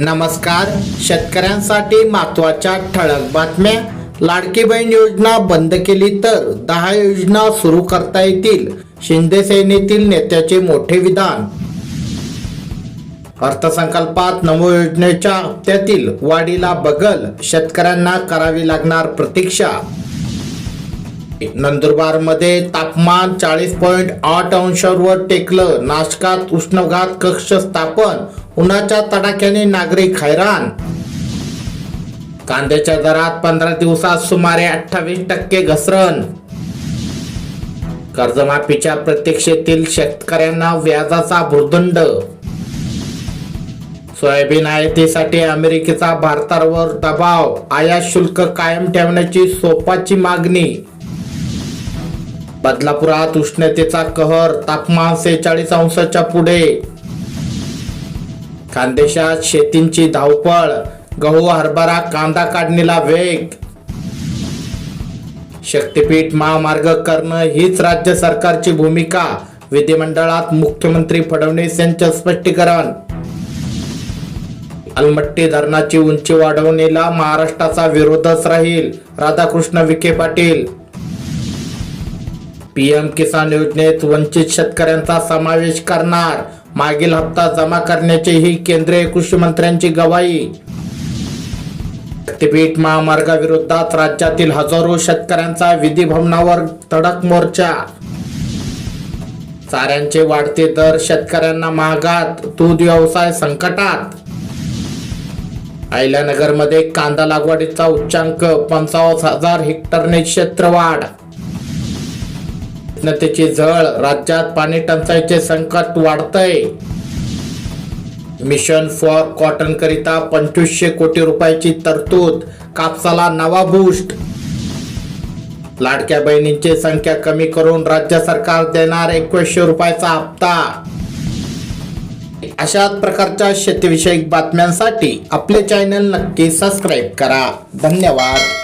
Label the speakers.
Speaker 1: नमस्कार. शेतकऱ्यांसाठी महत्त्वाच्या ठळक बातम्या. लाडकी बहीण योजना बंद केली तर दहा योजना सुरू करता येतील. शिंदे सेनेतील नेत्याचे मोठे विधान. अर्थसंकल्पात नवो योजनेच्या हप्त्यातील वाढीला बगल. शेतकऱ्यांना करावी लागणार प्रतीक्षा. नंदुरबारमध्ये तापमान चाळीस पॉईंट आठ अंशांवर टेकलं. नाशकात उष्णघात कक्ष स्थापन. उन्हाच्या तडाख्याने नागरिक हैराण. कांद्याच्या दरात पंधरा दिवसात सुमारे अठ्ठावीस टक्के घसरण. कर्जमाफीच्या प्रतीक्षेतील शेतकऱ्यांना व्याजाचा भुर्दंड सोयाबीन आयातीसाठी अमेरिकेचा भारतावर दबाव. आयात शुल्क कायम ठेवण्याची सोपाची मागणी. बदलापुरात उष्णतेचा कहर तापमान सेहेचाळीस अंशाच्या पुढे. खानदेशात शेतींची धावपळ गहू हरभरा कांदा काढणीला वेग. शक्तीपीठ महामार्ग करणं हीच राज्य सरकारची भूमिका विधिमंडळात मुख्यमंत्री फडणवीस यांचं स्पष्टीकरण. अलमट्टी धरणाची उंची वाढवणीला महाराष्ट्राचा विरोधच राहील राधाकृष्ण विखे पाटील. पीएम किसान योजनेत वंचित शेतकऱ्यांचा समावेश करणार. मागील हप्ता जमा करण्याची ही केंद्रीय कृषी मंत्र्यांची गवाही. शक्तीपीठ महामार्गाविरोधात राज्यातील हजारो शेतकऱ्यांचा विधी भवनावर धडक मोर्चा. चाऱ्यांचे वाढते दर शेतकऱ्यांना महागात दूध व्यवसाय संकटात. अहिल्यानगरमध्ये कांदा लागवडीचा उच्चांक पंचावन्न हजार हेक्टरने क्षेत्रवाढ. उष्णतेची झळ राज्यात पाणी टंचाईचे संकट वाढतंय. मिशन फॉर कॉटन करिता पंचवीसशे कोटी रुपयाची तरतूद कापसाला नवा बूस्ट लाडक्या बहिणींची संख्या कमी करून राज्य सरकार देणार एकवीसशे रुपयाचा हप्ता. अशाच प्रकारच्या शेतीविषयक बातम्यांसाठी आपले चॅनल नक्की सबस्क्राईब करा. धन्यवाद.